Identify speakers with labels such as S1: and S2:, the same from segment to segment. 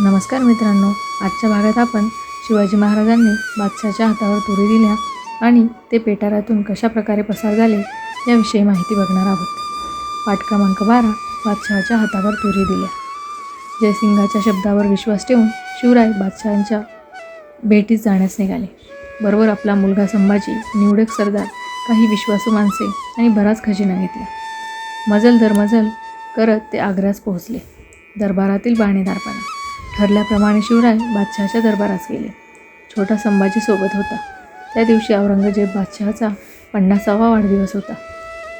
S1: नमस्कार मित्रांनो आजच्या भागात आपण शिवाजी महाराजांनी बादशाच्या हातावर तुरी दिल्या आणि ते पेटारातून कशा प्रकारे पसार झाले याविषयी माहिती बघणार आहोत. पाठ क्रमांक बारा बादशहाच्या हातावर तुरी दिल्या. जयसिंगाच्या शब्दावर विश्वास ठेवून शिवराय बादशहांच्या भेटीस जाण्यास निघाले. बरोबर आपला मुलगा संभाजी निवडक सरदार काही विश्वासू माणसे आणि बराच खजिना घेतला. मजल दर मजल करत ते आग्र्यास पोहोचले. दरबारातील बाणेदारपणा. ठरल्याप्रमाणे शिवराय बादशहाच्या दरबारास गेले. छोटा संभाजी सोबत होता. त्या दिवशी औरंगजेब बादशहाचा पन्नासावा वाढदिवस होता.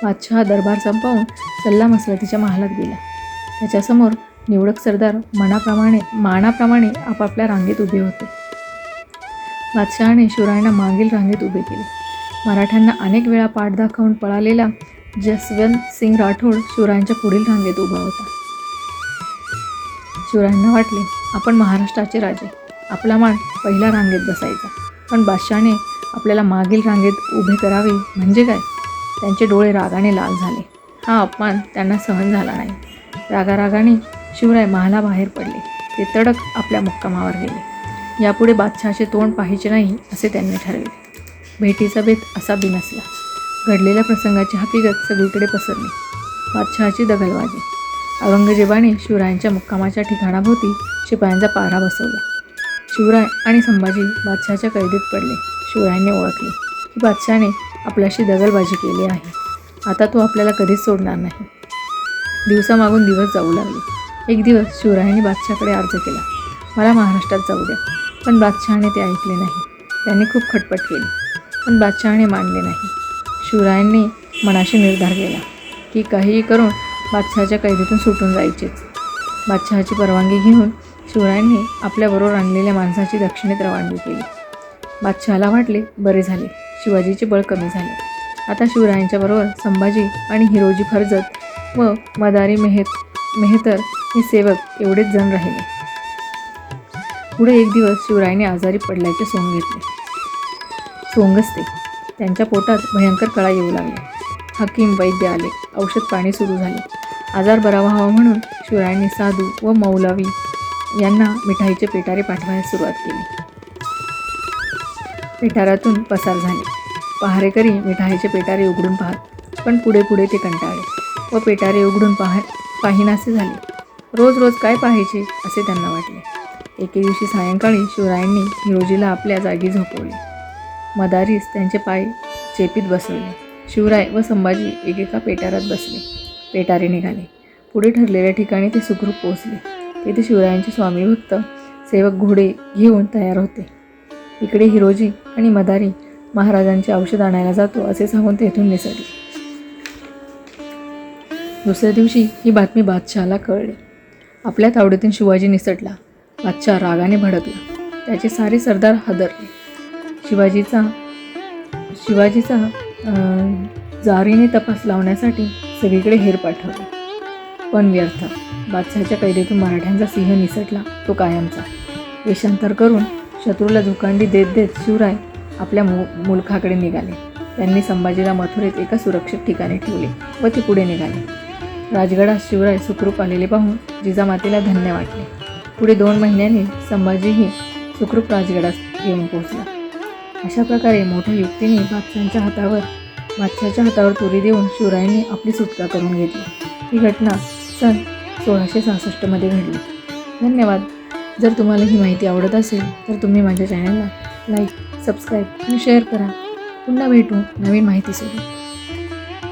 S1: बादशहा दरबार संपवून सल्लामसलतीच्या महालात गेला. त्याच्यासमोर निवडक सरदार मनाप्रमाणे मानाप्रमाणे आपापल्या रांगेत उभे होते. बादशहाने शिवरायांना मागील रांगेत उभे केले. मराठ्यांना अनेक वेळा पाठ दाखवून पळालेला जसवंत सिंग राठोड शिवरायांच्या पुढील रांगेत उभा होता. शिवरायांना वाटले आपण महाराष्ट्राचे राजे. आपला मान पहिल्या रांगेत बसायचा. पण बादशाने आपल्याला मागील रांगेत उभे करावे म्हणजे काय? त्यांचे डोळे रागाने लाल झाले. हा अपमान त्यांना सहन झाला नाही. रागारागाने शिवराय महाला बाहेर पडले. ते तडक आपल्या मुक्कामावर गेले. यापुढे बादशहाचे तोंड पाहिजे नाही असे त्यांनी ठरवले. भेटीचा बेत असा बिनसला घडलेल्या प्रसंगाची हकीकत सगळीकडे पसरली. बादशहाची दगलबाजी. औरंगजेबाने शिवरायांच्या मुक्कामाच्या ठिकाणाभोवती शिपायांचा पारा बसवला. शिवराय आणि संभाजी बादशहाच्या कैदेत पडले. शिवरायांनी ओळखले की बादशहाने आपल्याशी दगलबाजी केली आहे. आता तो आपल्याला कधीच सोडणार नाही. दिवसामागून दिवस जाऊ लागले. एक दिवस शिवरायांनी बादशहाकडे अर्ज केला. मला महाराष्ट्रात जाऊ द्या. पण बादशहाने ते ऐकले नाही. त्यांनी खूप खटपट केली. पण बादशहाने मानले नाही. शिवरायांनी मनाशी निर्धार केला की काहीही करून बादशहाच्या कैदेतून सुटून जायचेच बादशहाची परवानगी घेऊन शिवरायांनी आपल्याबरोबर आणलेल्या माणसाची दक्षिणेत रवानगी केली. बादशहाला वाटले बरे झाले. शिवाजीचे बळ कमी झाले. आता शिवरायांच्याबरोबर संभाजी आणि हिरोजी फर्जत व मदारी मेहत मेहतर हे सेवक एवढेच जण राहिले. पुढे एक दिवस शिवरायांनी आजारी पडल्याचे सोंग घेतले. सोंगसते. त्यांच्या पोटात भयंकर कळा येऊ लागला. हकीम वैद्य आले. औषध पाणी सुरू झाले. आजार बरा व्हावा म्हणून शिवरायांनी साधू व मौलावी यांना मिठाईचे पेटारे पाठवायला सुरुवात केली. पेटारातून पसार झाले. पहारेकरी मिठाईचे पेटारे उघडून पाहत पण पुढे पुढे ते कंटाळले व पेटारे उघडून पाह पाहिनासे झाले. रोज रोज काय पाहायचे असे त्यांना वाटले. एके दिवशी सायंकाळी शिवरायांनी हिरोजीला आपल्या जागी झोपवले. मदारीस त्यांचे पाय चेपीत बसवले. शिवराय व संभाजी एकेका पेटारात बसले. पेटारे निघाले. पुढे ठरलेल्या ठिकाणी ते सुखरूप पोहोचले. तेथे शिवरायांचे स्वामी भक्त सेवक घोडे घेऊन तयार होते. इकडे हिरोजी आणि मदारी महाराजांचे औषध आणायला जातो असे सांगून तेथून निसरले दुसऱ्या दिवशी ही बातमी बादशहाला कळली. आपल्या तावडीतून शिवाजी निसटला. बादशाह रागाने भडकला. त्याचे सारे सरदार हादरले. शिवाजीचा शिवाजीचा जारीने तपास लावण्यासाठी सगळीकडे हेर पाठवले. पण व्यर्थ बादशाहच्या कैदेतून मराठ्यांचा सिंह निसटला तो कायमचा. वेषांतर करून शत्रूला झुकांडी देत देत शिवराय आपल्या मु मुलखाकडे निघाले. त्यांनी संभाजीला मथुरेत एका सुरक्षित ठिकाणी ठेवले व ते पुढे निघाले. राजगडात शिवराय सुखरूप आलेले पाहून जिजामातेला धन्य वाटले. पुढे दोन महिन्यांनी संभाजीही सुखरूप राजगडात येऊन पोहोचला. अशा प्रकारे मोठ्या युक्तीने बादशांच्या हातावर बादशाच्या हातावर तुरी देऊन शिवरायांनी आपली सुटका करून घेतली. ही घटना सन सोळाशे सहासष्टमध्ये घडली. धन्यवाद. जर तुम्हाला ही माहिती आवडत असेल तर तुम्ही माझ्या चॅनलला लाईक सबस्क्राईब आणि शेअर करा. पुन्हा भेटू नवीन माहितीसोबत.